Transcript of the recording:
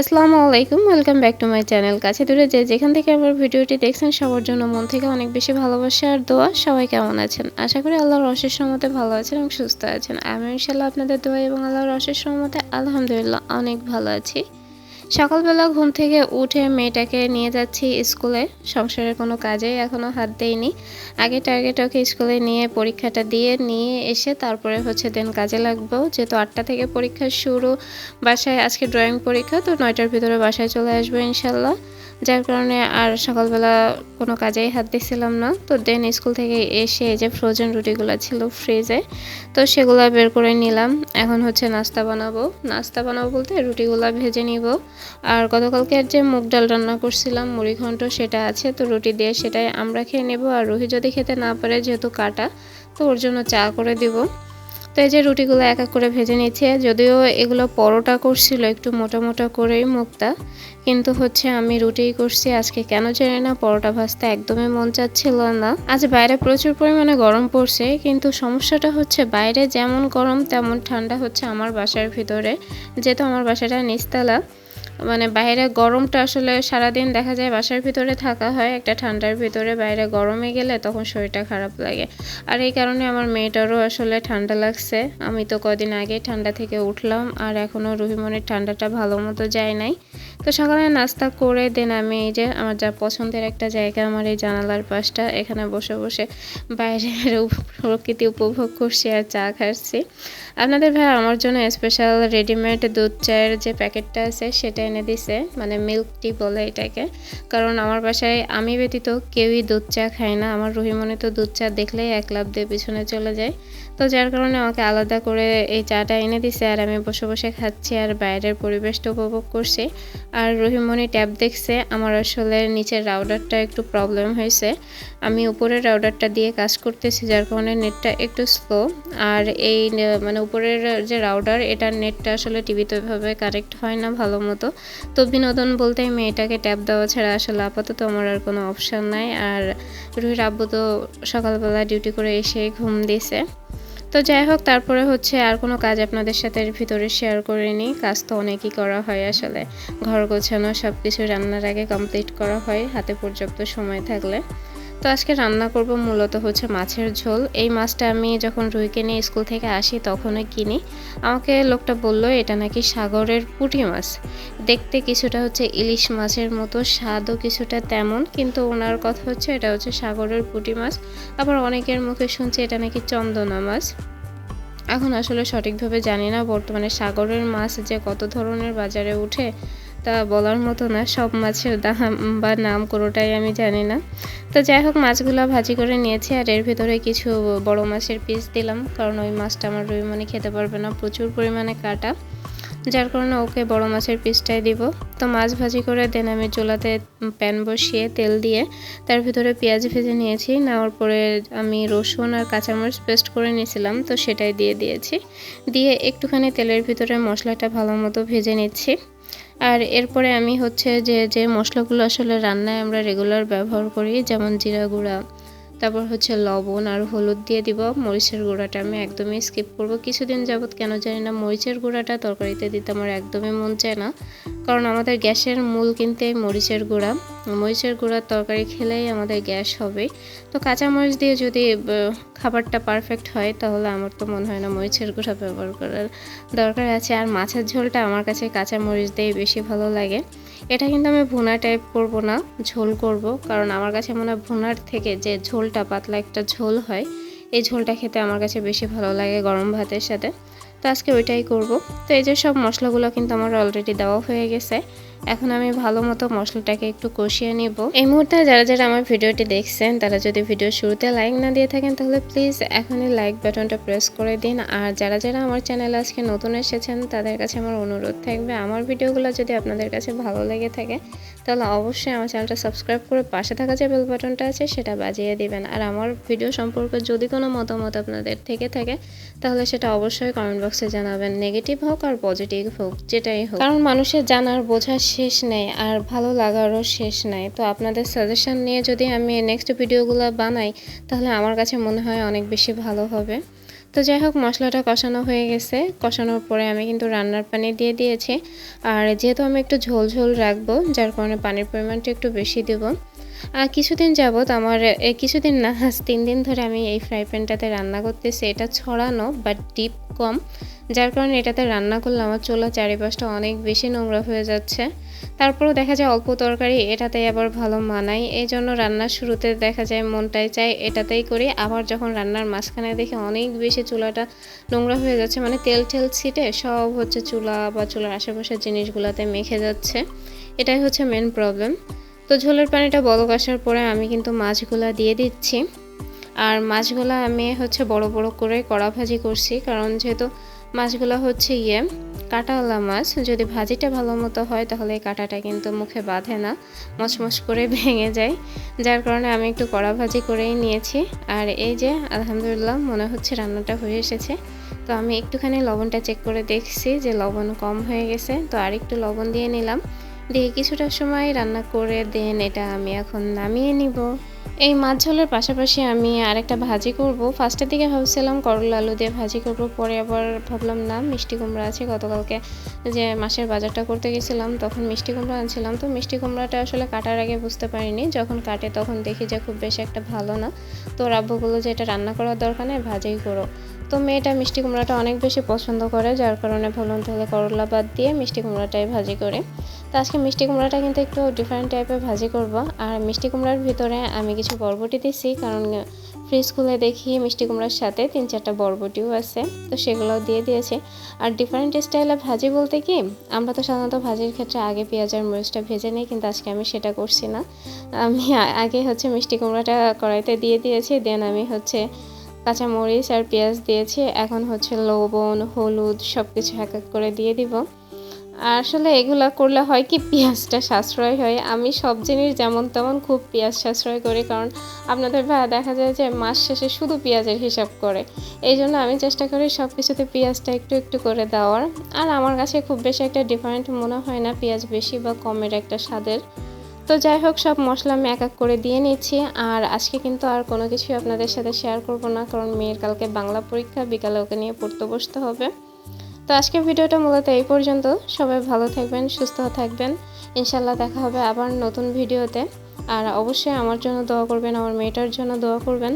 আসসালামু আলাইকুম welcome back to my channel কাছে দূরে যে যেখান থেকে আমার ভিডিওটি দেখছেন, সবার জন্য মন থেকে অনেক বেশি ভালোবাসা আর দোয়া। সবাই কেমন আছেন? আশা করি আল্লাহর রসের সম্মতে ভালো আছেন এবং সুস্থ আছেন। আমি ইনশাল্লাহ আপনাদের দোয়া এবং আল্লাহর রসের সম্মতে আলহামদুলিল্লাহ অনেক ভালো আছি। সকালবেলা ঘুম থেকে উঠে মেয়েটাকে নিয়ে যাচ্ছি স্কুলে। সংসারের কোনো কাজে এখনও হাত দেয়নি আগে টার্গেট ওকে স্কুলে নিয়ে পরীক্ষাটা দিয়ে নিয়ে এসে তারপরে হচ্ছে দেন কাজে লাগবো। যেহেতু আটটা থেকে পরীক্ষা শুরু, বাসায় আজকে ড্রয়িং পরীক্ষা, তো নয়টার ভিতরে বাসায় চলে আসব ইনশাল্লাহ। যার কারণে আর সকালবেলা কোনো কাজেই হাত দিচ্ছিলাম না। তো দেন স্কুল থেকে এসে যে ফ্রোজেন রুটিগুলো ছিল ফ্রিজে তো সেগুলো বের করে নিলাম। এখন হচ্ছে নাস্তা বানাবো। নাস্তা বানাবো বলতে রুটিগুলো ভেজে নিব। আর গতকালকে যে মুগ ডাল রান্না করছিলাম, মুড়ি ঘন্ট সেটা আছে, তো রুটি দিয়ে সেটাই আমরা খেয়ে নেব। আর রুহি যদি খেতে না পারে, যেহেতু কাটা, তো ওর জন্য চা করে দিব। তো এই যে রুটিগুলো এক এক করে ভেজে নিচ্ছে, যদিও এগুলো পরোটা করছিল, একটু মোটা মোটা করেই মুক্তা কিন্তু হচ্ছে আমি রুটিই করছি, আজকে কেন জানি না, পরোটা ভাজতে একদমই মন চাচ্ছিল না। আজ বাইরে প্রচুর পরিমাণে গরম পড়ছে, কিন্তু সমস্যাটা হচ্ছে বাইরে যেমন গরম, তেমন ঠান্ডা হচ্ছে আমার বাসার ভিতরে, যেহেতু আমার বাসাটা নিচতলা। মানে বাইরে গরমটা আসলে সারাদিন দেখা যায় বাসার ভিতরে থাকা হয়, একটা ঠান্ডার ভিতরে বাইরে গরমে গেলে তখন শরীরটা খারাপ লাগে। আর এই কারণে আমার মেয়েটারও আসলে ঠান্ডা লাগছে। আমি তো কদিন আগে ঠান্ডা থেকে উঠলাম আর এখনও রুহিমনের ঠান্ডাটা ভালো মতো যায় নাই। তো সকালে নাস্তা করে দেন আমি এই যে আমার যা পছন্দের একটা জায়গা আমার এই জানালার পাশটা, এখানে বসে বসে বাইরের প্রকৃতি উপভোগ করছি আর চা খাচ্ছি। আপনাদের ভাই আমার জন্য স্পেশাল রেডিমেড দুধ চায়ের যে প্যাকেটটা আছে সেটা এনে দিছে মানে মিল্ক টি বলে এটাকে। কারণ আমার বাসায় আমি ব্যতীত কেউই দুধ চা খায় না। আমার রহিমনে তো দুধ চা দেখলেই এক লাভ দিয়ে পিছনে চলে যায়। তো যার কারণে আমাকে আলাদা করে এই চাটা এনে দিছে আর আমি বসে বসে খাচ্ছি আর বাইরের পরিবেশটা উপভোগ করছি। আর রহিমনি ট্যাব দেখছে, আমার আসলে নিচের রাউডারটা একটু প্রবলেম হয়েছে। আমি উপরের রাউডারটা দিয়ে কাজ করতেছি, যার কারণে নেটটা একটু স্লো আর এই মানে উপরের যে রাউডার এটার নেটটা আসলে টিভিতে ওইভাবে কারেক্ট হয় না ভালো মতো। তো বিনোদন বলতে মেয়েটাকে ট্যাপ দেওয়া ছাড়া আসলে আপাতত আমার আর কোনো অপশান নাই। আর রুহির আব্বু তো সকালবেলা ডিউটি করে এসে ঘুম দিয়েছে। তো যাই হোক, তারপরে হচ্ছে আর কোনো কাজ আপনাদের সাথে ভিতরে শেয়ার করিনি কাজ তো অনেকই করা হয় আসলে। ঘর গোছানো সব কিছু রান্নার আগে কমপ্লিট করা হয়, হাতে পর্যাপ্ত সময় থাকলে। তো আজকে রান্না করব মূলত হচ্ছে মাছের ঝোল। এই মাছটা আমি যখন রুইকে নিয়ে স্কুল থেকে আসি তখনই কিনি। আমাকে লোকটা বলল, এটা নাকি সাগরের পুঁটি মাছ। দেখতে কিছুটা হচ্ছে ইলিশ মাছের মতো, স্বাদও কিছুটা তেমন, কিন্তু ওনার কথা হচ্ছে এটা হচ্ছে সাগরের পুঁটি মাছ। আবার অনেকের মুখে শুনছি এটা নাকি চন্দনা মাছ। এখন আসলে সঠিকভাবে জানি না, বর্তমানে সাগরের মাছ যে কত ধরনের বাজারে উঠে তা বলার মতো না, সব মাছের দাম বা নাম কোনোটাই আমি জানি না। তো যাই হোক, মাছগুলো ভাজি করে নিয়েছি আর এর ভিতরে কিছু বড় মাছের পিস দিলাম, কারণ ওই মাছটা আমার রুই রুইমনি খেতে পারবে না, প্রচুর পরিমাণে কাটা। যার কারণে ওকে বড় মাছের পিসটাই দিব। তো মাছ ভাজি করে দেন আমি চোলাতে প্যান বসিয়ে তেল দিয়ে, তার ভিতরে পেঁয়াজ ভেজে নিয়েছি, নেওয়ার পরে আমি রসুন আর কাঁচামরিচ পেস্ট করে নিয়েছিলাম, তো সেটাই দিয়ে দিয়েছি। দিয়ে একটুখানি তেলের ভিতরে মশলাটা ভালো মতো ভেজে নিচ্ছি। আর এরপরে আমি হচ্ছে যে যে মশলাগুলো আসলে রান্নায় আমরা রেগুলার ব্যবহার করি, যেমন জিরা গুঁড়া তারপর হচ্ছে লবণ আর হলুদ দিয়ে দিব। মরিচের গুঁড়াটা আমি একদমই স্কিপ করব। কিছুদিন যাবৎ কেন জানি না মরিচের গুঁড়াটা তরকারিতে দিতে আমার একদমই মন চায় না। কারণ আমাদের গ্যাসের মূল কিনতে মরিচের গুঁড়া। মরিচের গুঁড়ার তরকারি খেলেই আমাদের গ্যাস হবে। তো কাঁচা মরিচ দিয়ে যদি খাবারটা পারফেক্ট হয়, তাহলে আমার তো মনে হয় না মরিচের গুঁড়া ব্যবহার করার দরকার আছে। আর মাছের ঝোলটা আমার কাছে কাঁচা মরিচ দিয়ে বেশি ভালো লাগে। এটা কিন্তু আমি ভুনা টাইপ করব না, ঝোল করব। কারণ আমার কাছে মনে হয় ভুনার থেকে যে ঝোলটা, পাতলা একটা ঝোল হয়, এই ঝোলটা খেতে আমার কাছে বেশি ভালো লাগে গরম ভাতের সাথে। তো আজকে ওইটাই করব। তো এই যে সব মশলাগুলো কিন্তু আমার অলরেডি দেওয়া হয়ে গেছে। এখন আমি ভালো মতো মশলাটাকে একটু কষিয়ে নিব। এই মুহূর্তে যারা যারা আমার ভিডিওটি দেখছেন, তারা যদি ভিডিও শুরুতে লাইক না দিয়ে থাকেন, তাহলে প্লিজ এখনই লাইক বাটনটা প্রেস করে দিন। আর যারা যারা আমার চ্যানেলে আজকে নতুন এসেছেন, তাদের কাছে আমার অনুরোধ থাকবে, আমার ভিডিওগুলো যদি আপনাদের কাছে ভালো লেগে থাকে, তাহলে অবশ্যই আমার চ্যানেলটা সাবস্ক্রাইব করে পাশে থাকা যে বেল বাটনটা আছে, সেটা বাজিয়ে দিবেন। আর আমার ভিডিও সম্পর্কে যদি কোনো মতামত আপনাদের থেকে থাকে, তাহলে সেটা অবশ্যই কমেন্ট বক্সে জানাবেন। নেগেটিভ হোক আর পজিটিভ হোক, যেটাই হোক। কারণ মানুষের জানার বোঝার শেষ নেই আর ভালো লাগারও শেষ নাই। তো আপনাদের সাজেশন নিয়ে যদি আমি নেক্সট ভিডিওগুলো বানাই, তাহলে আমার কাছে মনে হয় অনেক বেশি ভালো হবে। তো যাই হোক, মশলাটা কষানো হয়ে গেছে। কষানোর পরে আমি কিন্তু রান্নার পানি দিয়ে দিয়েছি। আর যেহেতু আমি একটু ঝোল ঝোল রাখব, যার কারণে পানির পরিমাণটা একটু বেশি দেবো। আর কিছুদিন যাবৎ আমার কিছুদিন না তিন দিন ধরে আমি এই ফ্রাই প্যানটাতে রান্না করতেছি। এটা ছড়ানো বাট ডিপ কম। যার কারণে এটাতে রান্না করলে আমার চুলা চারিপাশটা অনেক বেশি নোংরা হয়ে যাচ্ছে। তারপরেও দেখা যায় অল্প তরকারি এটাতে আবার ভালো মানায়। এই জন্য রান্নার শুরুতে দেখা যায় মনটাই চাই এটাতেই করি। আবার যখন রান্নার মাঝখানে দেখি অনেক বেশি চুলাটা নোংরা হয়ে যাচ্ছে মানে তেল টেল ছিটে সব হচ্ছে চুলা বা চুলার আশেপাশের জিনিসগুলোতে মেখে যাচ্ছে। এটাই হচ্ছে মেন প্রবলেম তো ঝোলের পানিটা বলক আসার পরে আমি কিন্তু মাছগুলা দিয়ে দিচ্ছি। আর মাছগুলা আমি হচ্ছে বড় বড় করে কড়া ভাজি করছি, কারণ যেহেতু মাছগুলো হচ্ছে ইয়ে কাঁটাওয়ালা মাছ। যদি ভাজিটা ভালো মতো হয়, তাহলে এই কাঁটাটা কিন্তু মুখে বাঁধে না, মচমচ করে ভেঙে যায়। যার কারণে আমি একটু কড়া ভাজি করেই নিয়েছি। আর এই যে, আলহামদুলিল্লাহ, মনে হচ্ছে রান্নাটা হয়ে এসেছে। তো আমি একটুখানি লবণটা চেক করে দেখছি যে লবণ কম হয়ে গেছে। তো আর একটু লবণ দিয়ে নিলাম। দিয়ে কিছুটা সময় রান্না করে দেন, এটা আমি এখন নামিয়ে নিব। এই মাছ ঝোলের পাশাপাশি আমি আরেকটা ভাজি করব। ফার্স্টের দিকে ভাবছিলাম করলা আলু দিয়ে ভাজি করব, পরে আবার ভাবলাম, না, মিষ্টি কুমড়া আছে। গতকালকে যে মাসের বাজারটা করতে গেছিলাম, তখন মিষ্টি কুমড়া আনছিলাম। তো মিষ্টি কুমড়াটা আসলে কাটার আগে বুঝতে পারিনি। যখন কাটে তখন দেখি যে খুব বেশি একটা ভালো না। তো রাব্বু যে এটা রান্না করার দরকার নেই, ভাজিই করো। তো মেয়েটা মিষ্টি কুমড়াটা অনেক বেশি পছন্দ করে, যার কারণে ভাবলাম তাহলে করলা বাদ দিয়ে মিষ্টি কুমড়াটাই ভাজি করে। তো আজকে মিষ্টি কুমড়াটা কিন্তু একটু ডিফারেন্ট টাইপের ভাজি করব। আর মিষ্টি কুমড়ার ভিতরে আমি কিছু বরবটি দিছি, কারণ ফ্রিজ খুলে দেখি মিষ্টি কুমড়ার সাথে তিন চারটা বরবটিও আছে, তো সেগুলো দিয়ে দিয়েছে। আর ডিফারেন্ট স্টাইলে ভাজি বলতে কি, আমরা তো সাধারণত ভাজির ক্ষেত্রে আগে পেঁয়াজ আর মরিচটা ভেজে নিই, কিন্তু আজকে আমি সেটা করছি না। আমি আগে হচ্ছে মিষ্টি কুমড়াটা কড়াইতে দিয়ে দিয়েছি, দেন আমি হচ্ছে কাঁচা মরিচ আর পেঁয়াজ দিয়েছি, এখন হচ্ছে লবণ, হলুদ সব কিছু এক এক করে দিয়ে দিব। আসলে এগুলা করলে হয় কি, পেঁয়াজটা সাশ্রয় হয়। আমি সব জিনিস যেমন তেমন খুব পেঁয়াজ সাশ্রয় করি, কারণ আপনাদের ভাইয়া দেখা যায় যে মাস শেষে শুধু পেঁয়াজের হিসাব করে। এই জন্য আমি চেষ্টা করি সব কিছুতে পেঁয়াজটা একটু একটু করে দেওয়ার। আর আমার কাছে খুব বেশি একটা ডিফারেন্ট মনে হয় না পেঁয়াজ বেশি বা কমের একটা স্বাদের। তো যাই হোক, সব মশলা আমি এক এক করে দিয়ে নিচ্ছি। আর আজকে কিন্তু আর কোনো কিছুই আপনাদের সাথে শেয়ার করব না, কারণ মেয়ের কালকে বাংলা পরীক্ষা, বিকালে ওকে নিয়ে পড়তে বসতে হবে। তো আজকের ভিডিওটা মূলত এই পর্যন্ত। সবাই ভালো থাকবেন, সুস্থ থাকবেন। ইনশাল্লাহ দেখা হবে আবার নতুন ভিডিওতে। আর অবশ্যই আমার জন্য দোয়া করবেন, আমার মেয়েটার জন্য দোয়া করবেন।